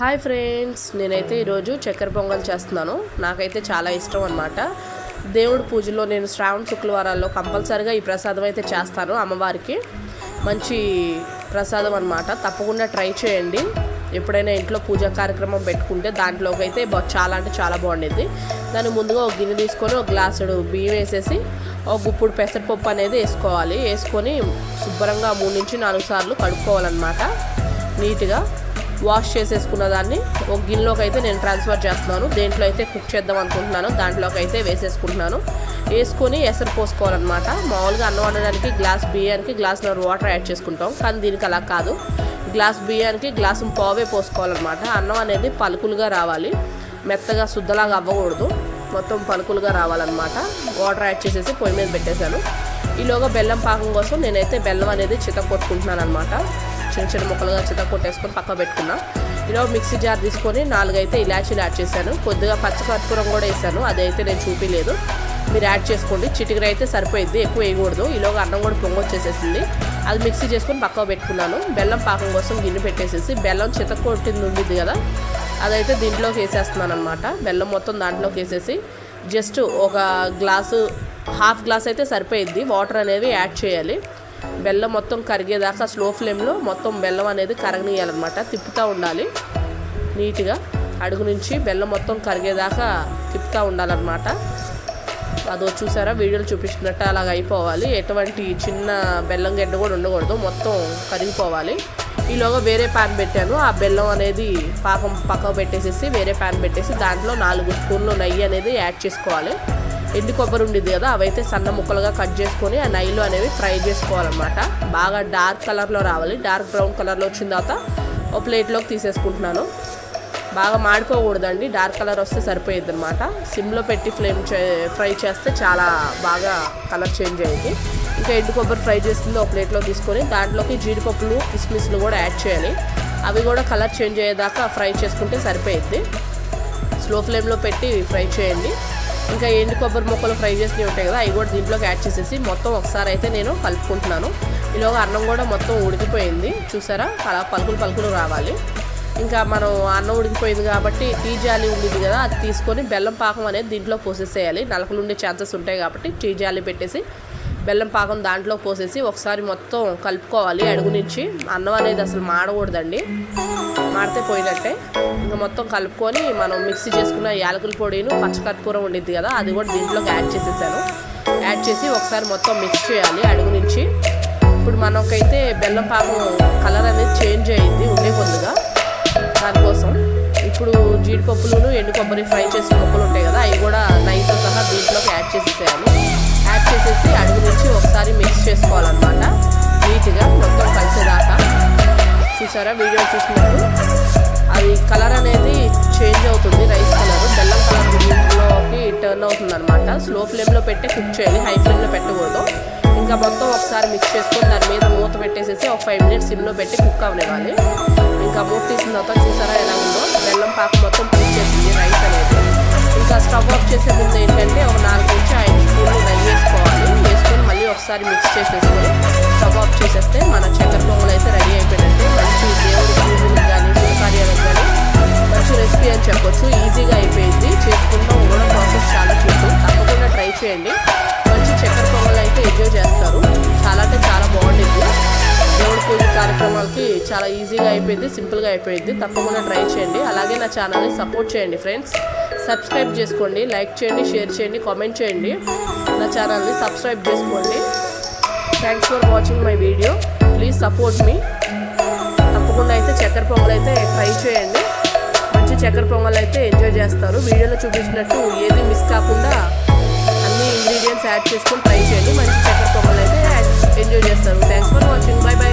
Hi friends నేనైతే ఈరోజు చక్కెర పొంగల్ చేస్తున్నాను. నాకైతే చాలా ఇష్టం అనమాట దేవుడి పూజలో నేను శ్రావణ శుక్రవారాల్లో కంపల్సరిగా ఈ ప్రసాదం అయితే చేస్తాను అమ్మవారికి. మంచి ప్రసాదం అనమాట తప్పకుండా ట్రై చేయండి. ఎప్పుడైనా ఇంట్లో పూజా కార్యక్రమం పెట్టుకుంటే దాంట్లోకి అయితే చాలా అంటే చాలా బాగుండేది. దాన్ని ముందుగా ఒక గిన్నె తీసుకొని ఒక గ్లాసుడు బియ్యం వేసేసి ఒక గుప్పుడు పెసరపప్పు అనేది వేసుకోవాలి. వేసుకొని శుభ్రంగా మూడు నుంచి నాలుగు సార్లు కడుక్కోవాలన్నమాట. నీట్గా. వాష్ చేసేసుకున్న దాన్ని ఒక గిన్నెలోకి అయితే నేను ట్రాన్స్ఫర్ చేస్తున్నాను. దేంట్లో అయితే కుక్ చేద్దాం అనుకుంటున్నాను దాంట్లోకి అయితే వేసేసుకుంటున్నాను. వేసుకొని ఎసరు పోసుకోవాలన్నమాట. మామూలుగా అన్నం వండడానికి గ్లాస్ బియ్యానికి గ్లాస్ వాటర్ యాడ్ చేసుకుంటాం. కానీ దీనికి అలా కాదు. గ్లాస్ బియ్యానికి గ్లాసు పావే పోసుకోవాలన్నమాట. అన్నం అనేది పలుకులుగా రావాలి. మెత్తగా శుద్ధలాగా అవ్వకూడదు. మొత్తం పలుకులుగా రావాలన్నమాట. వాటర్ యాడ్ చేసేసి పొయ్యి మీద పెట్టేశాను. ఈలోగా బెల్లం పాకం కోసం నేనైతే బెల్లం అనేది చిత కొట్టుకుంటున్నాను అనమాట చిన్న చిన్న ముక్కలుగా చిత కొట్టేసుకొని పక్క పెట్టుకున్నా. ఇలా మిక్సీ జార్ తీసుకొని నాలుగైతే ఇలాచీలు యాడ్ చేశాను. కొద్దిగా పచ్చకర్పూరం కూడా వేసాను. అదైతే నేను చూపించలేదు మీరు యాడ్ చేసుకోండి. చిటికర అయితే సరిపోయింది ఎక్కువ వేయకూడదు. ఈలోగా అన్నం కూడా పొంగొచ్చేసేసింది. అది మిక్సీ చేసుకొని పక్కకు పెట్టుకున్నాను. బెల్లం పాకం కోసం గిన్నె పెట్టేసేసి బెల్లం చితకొట్టింది ఉండిద్ది కదా అదైతే దీంట్లోకి వేసేస్తున్నాను అనమాట బెల్లం మొత్తం దాంట్లోకి వేసేసి జస్ట్ ఒక గ్లాసు హాఫ్ గ్లాస్ అయితే సరిపోయిద్ది. వాటర్ అనేవి యాడ్ చేయాలి. బెల్లం మొత్తం కరిగేదాకా స్లో ఫ్లేమ్లో మొత్తం బెల్లం అనేది కరగనీయాలన్నమాట. తిప్పుతూ ఉండాలి. నీట్గా అడుగు నుంచి బెల్లం మొత్తం కరిగేదాకా తిప్పుతూ ఉండాలన్నమాట. అదో చూసారా? వీడియోలు చూపించినట్టు అలాగ అయిపోవాలి. ఎటువంటి చిన్న బెల్లం గడ్డ కూడా ఉండకూడదు. మొత్తం కరిగిపోవాలి. ఈలోగా వేరే ప్యాన్ పెట్టాను. ఆ బెల్లం అనేది పాకం పక్కకు పెట్టేసేసి వేరే ప్యాన్ పెట్టేసి దాంట్లో నాలుగు స్పూన్లు నెయ్యి అనేది యాడ్ చేసుకోవాలి. ఎండు కొబ్బరి ఉండేది కదా అవైతే సన్న ముక్కలుగా కట్ చేసుకొని ఆ నైలు అనేవి ఫ్రై చేసుకోవాలన్నమాట. బాగా డార్క్ కలర్లో రావాలి. డార్క్ బ్రౌన్ కలర్లో వచ్చిన తర్వాత ఒక ప్లేట్లోకి తీసేసుకుంటున్నాను. బాగా మాడిపోకూడదండి. డార్క్ కలర్ వస్తే సరిపోయేది అనమాట సిమ్లో పెట్టి ఫ్లేమ్ చే ఫ్రై చేస్తే చాలా బాగా కలర్ చేంజ్ అయ్యింది. ఇంకా ఎండు కొబ్బరి ఫ్రై చేస్తుంది ఒక ప్లేట్లో తీసుకొని దాంట్లోకి జీడిపప్పులు కిస్మిస్లు కూడా యాడ్ చేయాలి. అవి కూడా కలర్ చేంజ్ అయ్యేదాకా ఫ్రై చేసుకుంటే సరిపోయిద్ది. స్లో ఫ్లేమ్లో పెట్టి ఫ్రై చేయండి. ఇంకా ఎండు కొబ్బరి ముక్కలు ఫ్రై చేసినవి ఉంటాయి కదా అవి కూడా దీంట్లోకి యాడ్ చేసేసి మొత్తం ఒకసారి అయితే నేను కలుపుకుంటున్నాను. ఈలోగా అన్నం కూడా మొత్తం ఉడికిపోయింది. చూసారా? అలా పలుకులు పలుకులు రావాలి. ఇంకా మనం అన్నం ఉడికిపోయింది కాబట్టి టీ జాలి ఉండేది కదా అది తీసుకొని బెల్లం పాకం అనేది దీంట్లో పోసేసేయాలి. నలకలు ఉండే ఛాన్సెస్ ఉంటాయి కాబట్టి టీ జాలి పెట్టేసి బెల్లం పాకం దాంట్లో పోసేసి ఒకసారి మొత్తం కలుపుకోవాలి అడుగు నుంచి. అన్నం అనేది అసలు మాడకూడదండి. మాడితే పోయినట్టే. ఇంకా మొత్తం కలుపుకొని మనం మిక్సీ చేసుకున్న యాలకుల పొడిను పచ్చకర్పూరం ఉండిద్ది కదా అది కూడా దీంట్లోకి యాడ్ చేసేసాను. యాడ్ చేసి ఒకసారి మొత్తం మిక్స్ చేయాలి అడుగు నుంచి. ఇప్పుడు మనకైతే బెల్లం పాకం కలర్ అనేది చేంజ్ అయ్యింది ఉండే కొద్దిగా దానికోసం ఇప్పుడు జీడిపప్పులను ఎండు కొబ్బరి ఫ్రై చేసిన ముక్కలు ఉంటాయి కదా అవి కూడా నైతో సహా దీంట్లోకి యాడ్ చేసేసేయాలి. యాడ్ చేసేసి అడుగు నుంచి ఒకసారి మిక్స్ చేసుకోవాలన్నమాట. నీట్గా మొత్తం కలిసేదాకా. చూసారా? వీడియో చూసినప్పుడు అది కలర్ అనేది చేంజ్ అవుతుంది రైస్ కలర్ బెల్లం కలర్ దీంట్లోకి టర్న్ అవుతుంది అనమాట స్లో ఫ్లేమ్లో పెట్టి కుక్ చేయాలి హై ఫ్లేమ్లో పెట్టకూడదు. ఇంకా మొత్తం ఒకసారి మిక్స్ చేసుకొని దాని మీద మూత పెట్టేసేసి ఒక ఫైవ్ మినిట్స్ సిమ్లో పెట్టి కుక్ అవనివ్వాలి. ఇంకా మూత తీసిన తర్వాత చూసారా ఎలా ఉందో? బెల్లం పాక మొత్తం చేసింది రైస్ అనేది. ఇంకా స్టవ్ ఆఫ్ చేసే ముందు ఏంటంటే ఒక నాలుగు నుంచి ఐదు స్పూన్లు నెయ్యి వేసుకోవాలి. వేసుకొని మళ్ళీ ఒకసారి మిక్స్ చేసేసుకొని స్టవ్ ఆఫ్ చేసేస్తే మన చక్కెర పొంగల్ అయితే రెడీ అయిపోయినట్టే. మంచి దేవుడి చాలా ఈజీగా అయిపోయింది సింపుల్గా అయిపోయింది. తప్పకుండా ట్రై చేయండి. అలాగే నా ఛానల్ని సపోర్ట్ చేయండి ఫ్రెండ్స్ సబ్స్క్రైబ్ చేసుకోండి లైక్ చేయండి షేర్ చేయండి కామెంట్ చేయండి. నా ఛానల్ని సబ్స్క్రైబ్ చేసుకోండి. Thanks for watching my video please support మీ తప్పకుండా అయితే చక్కెర పొంగల్ అయితే ట్రై చేయండి. మంచి చక్కెర పొంగల్ అయితే ఎంజాయ్ చేస్తారు. వీడియోలో చూపించినట్టు ఏది మిస్ కాకుండా అన్ని ఇంగ్రీడియంట్స్ యాడ్ చేసుకొని ట్రై చేయండి. మంచి చక్కెర పొంగల్ అయితే ఎంజాయ్ చేస్తారు. Thanks for watching bye bye